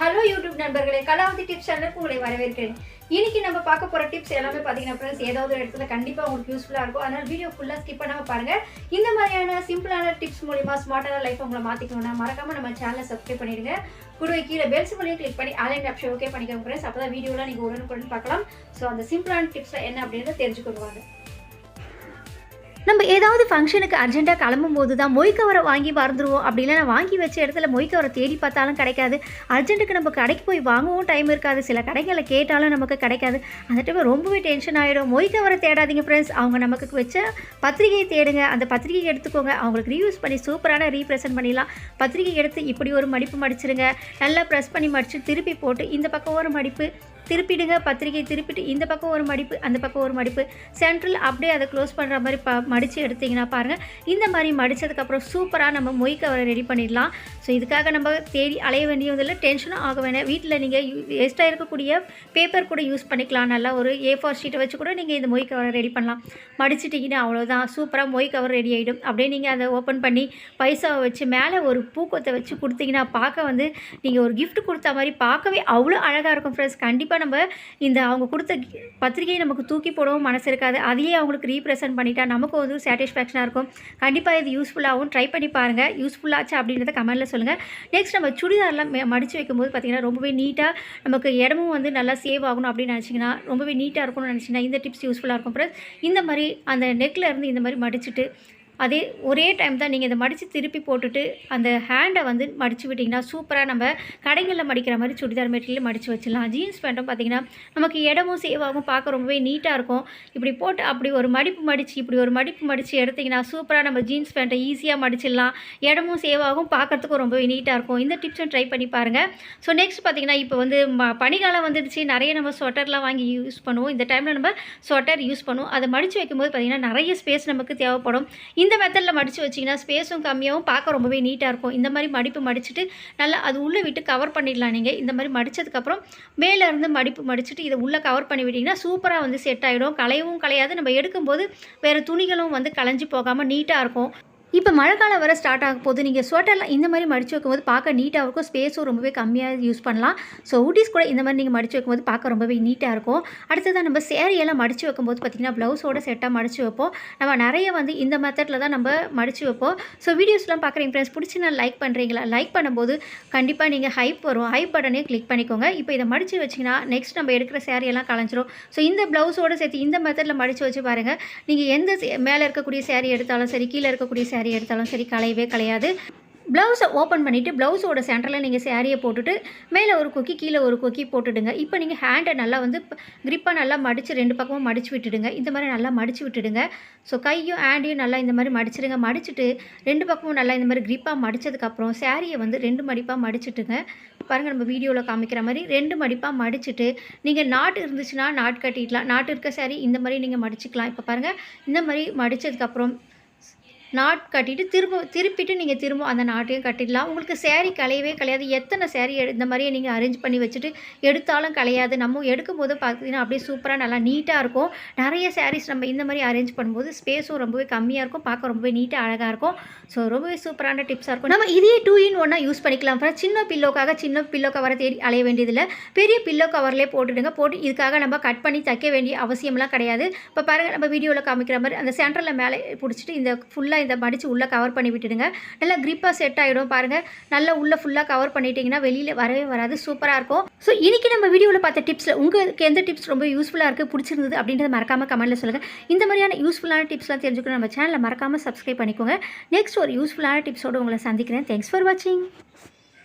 Hello YouTube நண்பர்களே. Kalavathi tips சேனலுக்கு உங்களை வரவேற்கிறேன். இன்னைக்கு நம்ம பார்க்க போகிற டிப்ஸ் எல்லாமே பார்த்தீங்கன்னா ஃப்ரெண்ட்ஸ் ஏதாவது ஒரு இடத்துல கண்டிப்பாக உங்களுக்கு யூஸ்ஃபுல்லாக இருக்கும். அதனால் வீடியோ ஃபுல்லாக ஸ்கிப் பண்ணாமல் பாருங்க. இந்த மாதிரியான சிம்பிளான டிப்ஸ் மூலிமா ஸ்மார்ட்டான லைஃப் உங்களை மாற்றிக்கணும்னா மறக்காமல் நம்ம சேனலை சப்ஸ்கிரைப் பண்ணிடுங்க. கூடவே கீழே பெல்ஸ் மூலியம் கிளிக் பண்ணி ஆன்லைன் ஆப்ஷன் ஓகே பண்ணிக்கோங்க ஃப்ரெண்ட்ஸ் அப்போ தான் வீடியோலாம் நீங்கள் உடனுக்குடன் பார்க்கலாம். ஸோ அந்த சிம்பிளான டிப்ஸில் என்ன அப்படின்றத தெரிஞ்சுக்கொள்வாங்க நம்ம ஏதாவது ஃபங்க்ஷனுக்கு அர்ஜென்ட்டாக கிளம்பும் போது தான் மொய் கவரை வாங்கி மறந்துடுவோம் அப்படி இல்லைனா வாங்கி வச்ச இடத்துல மொய் கவரை தேடி பார்த்தாலும் கிடைக்காது. அர்ஜென்ட்டுக்கு நம்ம கடைக்கு போய் வாங்கவும் டைம் இருக்காது. சில கடைகளில் கேட்டாலும் நமக்கு கிடைக்காது. அந்த டைம் ரொம்பவே டென்ஷன் ஆகிடும் மொய் கவரை தேடாதீங்க ஃப்ரெண்ட்ஸ் அவங்க நமக்கு வச்ச பத்திரிகையை தேடுங்க. அந்த பத்திரிகையை எடுத்துக்கோங்க. அவங்களுக்கு ரீயூஸ் பண்ணி சூப்பரான ரீப்ரெசென்ட் பண்ணிடலாம். பத்திரிகை எடுத்து இப்படி ஒரு மடிப்பு மடிச்சிருங்க. நல்லா ப்ரெஸ் பண்ணி மடித்து திருப்பி போட்டு இந்த பக்கம் ஒரு மடிப்பு திருப்பிடுங்க பத்திரிகை திருப்பிட்டு இந்த பக்கம் ஒரு மடிப்பு அந்த பக்கம் ஒரு மடிப்பு. சென்ட்ரல் அப்படியே அதை க்ளோஸ் பண்ணுற மாதிரி ப மடித்து எடுத்திங்கன்னா பாருங்கள் இந்த மாதிரி மடித்ததுக்கப்புறம் சூப்பராக நம்ம மொய் கவரை ரெடி பண்ணிடலாம். ஸோ இதுக்காக நம்ம தேடி அலைய வேண்டியதில்லை டென்ஷனும் ஆக வேணாம். வீட்டில் நீங்கள் எக்ஸ்ட்ரா இருக்கக்கூடிய பேப்பர் கூட யூஸ் பண்ணிக்கலாம். நல்லா ஒரு ஏ ஃபோர் ஷீட்டை வச்சு கூட நீங்கள் இந்த மொய் கவரை ரெடி பண்ணலாம். மடிச்சிட்டிங்கன்னா அவ்வளோதான் சூப்பராக மொய் கவர் ரெடி ஆகிடும் அப்படியே நீங்கள் அதை ஓப்பன் பண்ணி பைசாவை வச்சு மேலே ஒரு பூக்கொத்தை வச்சு கொடுத்தீங்கன்னா பார்க்க வந்து நீங்கள் ஒரு கிஃப்ட் கொடுத்த மாதிரி பார்க்கவே அவ்வளோ அழகாக இருக்கும் ஃப்ரெண்ட்ஸ் கண்டிப்பாக நம்ம இந்த அவங்க கொடுத்த பத்திரிகையை நமக்கு தூக்கி போடவும் மனசு இருக்காது. அதையே அவங்களுக்கு ரீப்ரெசென்ட் பண்ணிட்டா நமக்கு வந்து சாட்டிஸ்ஃபேக்ஷனாக இருக்கும். கண்டிப்பாக இது யூஸ்ஃபுல்லாகவும் ட்ரை பண்ணி பாருங்கள் யூஸ்ஃபுல்லாச்சு அப்படின்றத கமெண்ட்டில் சொல்லுங்கள் நெக்ஸ்ட் நம்ம சுடிதார்லாம் மெ- மடிச்சு வைக்கும்போது பார்த்திங்கன்னா ரொம்பவே நீட்டாக நமக்கு இடமும் வந்து நல்லா சேவ் ஆகணும் அப்படின்னு நினச்சிங்கன்னா ரொம்பவே நீட்டாக இருக்கணும்னு நினச்சிங்கன்னா இந்த டிப்ஸ் யூஸ்ஃபுல்லாக இருக்கும் ப்ளஸ் இந்த மாதிரி அந்த நெக்கில் இருந்து இந்த மாதிரி மடிச்சிட்டு அதே ஒரே டைம் தான் நீங்கள் இதை மடித்து திருப்பி போட்டுட்டு அந்த ஹேண்டை வந்து மடித்து விட்டிங்கன்னா சூப்பராக நம்ம கடைகளில் மடிக்கிற மாதிரி சுடிதார் மெட்டீரியல் மடித்து வச்சிடலாம். ஜீன்ஸ் பேண்ட்டும் பார்த்தீங்கன்னா நமக்கு இடமும் சேவ் ஆகும் பார்க்க ரொம்பவே நீட்டாக இருக்கும். இப்படி போட்டு அப்படி ஒரு மடிப்பு மடித்து இப்படி ஒரு மடிப்பு மடித்து எடுத்திங்கன்னா சூப்பராக நம்ம ஜீன்ஸ் பேண்ட்டை ஈஸியாக மடிச்சிடலாம். இடமும் சேவ் ஆகும் பார்க்கறதுக்கும் ரொம்பவே நீட்டாக இருக்கும். இந்த டிப்ஸும் ட்ரை பண்ணி பாருங்கள் ஸோ நெக்ஸ்ட் பார்த்தீங்கன்னா இப்போ வந்து ம வந்துடுச்சு. நிறைய நம்ம ஸ்வெட்டர்லாம் வாங்கி யூஸ் பண்ணுவோம். இந்த டைமில் நம்ம ஸ்வெட்டர் யூஸ் பண்ணுவோம். அதை மடித்து வைக்கும்போது பார்த்திங்கன்னா நிறைய ஸ்பேஸ் நமக்கு தேவைப்படும். இந்த மெத்தடில் மடித்து வச்சிங்கன்னா ஸ்பேஸும் கம்மியாகவும் பார்க்க ரொம்பவே நீட்டாக இருக்கும். இந்த மாதிரி மடிப்பு மடிச்சுட்டு நல்லா அது உள்ளே விட்டு கவர் பண்ணிடலாம் நீங்கள் இந்த மாதிரி மடித்ததுக்கப்புறம் மேலே இருந்து மடிப்பு மடிச்சுட்டு இதை உள்ளே கவர் பண்ணி விட்டிங்கன்னா சூப்பராக வந்து செட் ஆகிடும் களையவும் களையாது. நம்ம எடுக்கும்போது வேறு துணிகளும் வந்து களைஞ்சு போகாமல் நீட்டாக இருக்கும். இப்போ மழைக்காலம் வர ஸ்டார்ட் ஆக போது நீங்கள் ஸ்வெட்டர்லாம் இந்த மாதிரி மடித்து வைக்கும்போது பார்க்க நீட்டாக இருக்கும். ஸ்பேஸும் ரொம்பவே கம்மியாக யூஸ் பண்ணலாம். ஸோ ஊட்டிஸ் கூட இந்த மாதிரி நீங்கள் மடித்து வைக்கும்போது பார்க்க ரொம்பவே நீட்டாக இருக்கும். அடுத்ததாக நம்ம சேரியெல்லாம் மடித்து வைக்கும்போது பார்த்திங்கன்னா ப்ளவுஸோட செட்டாக மடித்து வைப்போம். நம்ம நிறைய வந்து இந்த மெத்தடில் தான் நம்ம மடித்து வைப்போம். ஸோ வீடியோஸ்லாம் பார்க்குறீங்க ஃப்ரெண்ட்ஸ் பிடிச்சி நான் லைக் பண்ணுறீங்களா லைக் பண்ணும்போது கண்டிப்பாக நீங்கள் ஹைப் வரும். ஹைப் பட்டனே கிளிக் பண்ணிக்கோங்க. இப்போ இதை மடித்து வச்சிங்கன்னா நெக்ஸ்ட் நம்ம எடுக்கிற சேரியெல்லாம் கலைஞ்சிரும். ஸோ இந்த ப்ளவுஸோட சேர்த்து இந்த மெத்தடில் மடித்து வச்சு பாருங்கள் நீங்கள் எந்த மேலே இருக்கக்கூடிய சேரீ எடுத்தாலும் சரி கீழே இருக்கக்கூடிய சேரீ எடுத்தாலும் சரி கலையவே கலையாது ப்ளவுஸை ஓப்பன் பண்ணிவிட்டு ப்ளவுஸோட சென்டரில் நீங்கள் சேரீயை போட்டுட்டு மேலே ஒரு கொக்கி கீழே ஒரு கொக்கி போட்டுடுங்க. இப்போ நீங்கள் ஹேண்டை நல்லா வந்து க்ரிப்பாக நல்லா மடித்து ரெண்டு பக்கமும் மடித்து விட்டுடுங்க. இந்த மாதிரி நல்லா மடித்து விட்டுடுங்க. ஸோ கையும் ஹேண்டையும் நல்லா இந்த மாதிரி மடிச்சிடுங்க மடிச்சுட்டு ரெண்டு பக்கமும் நல்லா இந்த மாதிரி க்ரிப்பாக மடித்ததுக்கப்புறம் சேரீயை வந்து ரெண்டு மடிப்பாக மடிச்சுட்டுங்க. பாருங்கள் நம்ம வீடியோவில் காமிக்கிற மாதிரி ரெண்டு மடிப்பாக மடிச்சுட்டு நீங்கள் நாட்டு இருந்துச்சுன்னா நாட் கட்டிடலாம். நாட்டு இருக்க சேரீ இந்த மாதிரி நீங்கள் மடிச்சுக்கலாம். இப்போ பாருங்கள் இந்த மாதிரி மடித்ததுக்கப்புறம் நாட் கட்டிட்டு திரும்ப திருப்பிட்டு நீங்கள் திரும்ப அந்த நாட்டையும் கட்டிடலாம். உங்களுக்கு சேரீ கலையவே கலையாது எத்தனை சேரீ இந்த மாதிரியே நீங்கள் அரேஞ்ச் பண்ணி வச்சுட்டு எடுத்தாலும் கலையாது நம்ம எடுக்கும் போது பார்த்தீங்கன்னா அப்படியே சூப்பராக நல்லா நீட்டாக இருக்கும். நிறைய சேரீஸ் நம்ம இந்த மாதிரி அரேஞ்ச் பண்ணும்போது ஸ்பேஸும் ரொம்பவே கம்மியாக இருக்கும். பார்க்க ரொம்பவே நீட்டாக அழகாக இருக்கும். ஸோ ரொம்பவே சூப்பரான டிப்ஸாக இருக்கும். நம்ம இதே டூ இன் ஒன்னாக யூஸ் பண்ணிக்கலாம் ஃப்ரெண்ட்ஸ் சின்ன பில்லோக்காக சின்ன பில்லோ கவரை தேடி அலைய வேண்டியதில்லை. பெரிய பில்லோ கவர்லேயே போட்டுடுங்க. போட்டு இதுக்காக நம்ம கட் பண்ணி தைக்க வேண்டிய அவசியம்லாம் கிடையாது. இப்போ பாருங்கள் நம்ம வீடியோவில் காமிக்கிற மாதிரி அந்த சென்டரில் மேலே பிடிச்சிட்டு இந்த ஃபுல்லாக இதை மடித்து உள்ளே கவர் பண்ணி விட்டுடுங்க. நல்லா க்ரிப்பாக செட் ஆகிடும் பாருங்கள் நல்லா உள்ளே ஃபுல்லாக கவர் பண்ணிட்டீங்கன்னா வெளியில் வரவே வராது. சூப்பராக இருக்கும். ஸோ இன்றைக்கி நம்ம வீடியோவில் பார்த்த டிப்ஸில் உங்களுக்கு எந்த டிப்ஸ் ரொம்ப யூஸ்ஃபுல்லாக இருக்குது பிடிச்சிருந்தது அப்படின்றத மறக்காமல் கமெண்ட்டில் சொல்லுங்கள் இந்த மாதிரியான யூஸ்ஃபுல்லான டிப்ஸ்லாம் தெரிஞ்சுக்கணும் நம்ம சேனலை மறக்காமல் சப்ஸ்கிரைப் பண்ணிக்கோங்க. நெக்ஸ்ட் ஒரு யூஸ்ஃபுல்லான டிப்ஸோடு உங்களை சந்திக்கிறேன். தேங்க்ஸ் ஃபார் வாட்சிங்